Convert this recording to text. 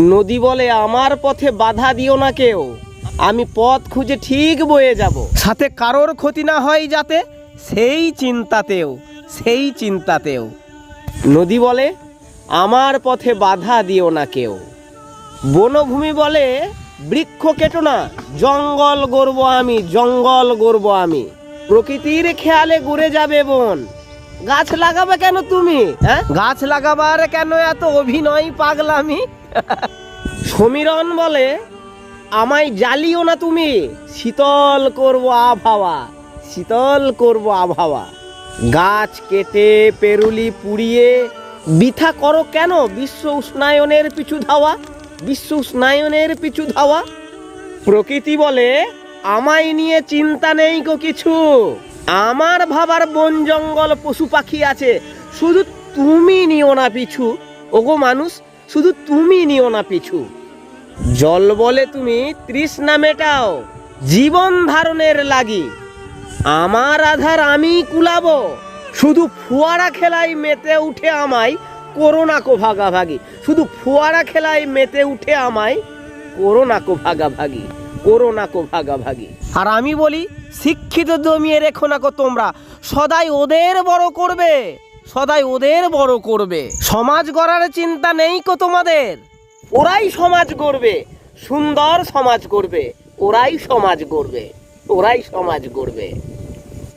নদী বলে, আমার পথে বাধা দিও না কেউ। আমি পথ খুঁজে ঠিক বয়ে যাব। সাথে কারোর ক্ষতি না হয় যাতে, সেই চিন্তাতেও সেই চিন্তাতেও। নদী বলে, আমার পথে বাধা দিও না কেউ। বনভূমি বলে, বৃক্ষ কেটো না, জঙ্গল গড়ব আমি, জঙ্গল গড়ব আমি। প্রকৃতির খেয়ালে ঘুরে যাবে বোন। গাছ লাগাবে কেন তুমি হ্যাঁ? গাছ লাগাবার কেন এত অভিনয় পাগলামি? সমীরণ বলে, আমায় জ্বালিও না তুমি। শীতল করব আবহাওয়া, শীতল করব আবহাওয়া। গাছ কেটে পেরুলি পুড়িয়ে, বৃথা করো কেন? বিশ্ব উষ্ণায়নের পিছু ধাওয়া, বিশ্ব উষ্ণায়নের পিছু ধাওয়া। প্রকৃতি বলে, আমায় নিয়ে চিন্তা নেই গো কিছু। আমার ভাবার বন জঙ্গল পশু পাখি আছে। শুধু তুমি নিও না পিছু। ওগো মানুষ শুধু তুমি নিও না পিছু। জল বলে তুমি তৃষ্ণা মেটাও, জীবন ধারণের লাগি। আমার আধার আমি কুলাবো, শুধু ফুয়ারা খেলায় মেতে উঠে আমায় করোনা কো ভাগাভাগি। শুধু ফুয়ারা খেলায় মেতে উঠে আমায় করোনা কো ভাগাভাগি করোনা কো ভাগাভাগি। আর আমি বলি, শিক্ষিত জমিয়ে রেখো না কো তোমরা, সদাই ওদের বড় করবে। সদাই ওদের বড় করবে। সমাজ গড়ার চিন্তা নেই কো তোমাদের? ওরাই সমাজ গড়বে, সুন্দর সমাজ গড়বে, ওরাই সমাজ গড়বে, ওরাই সমাজ গড়বে।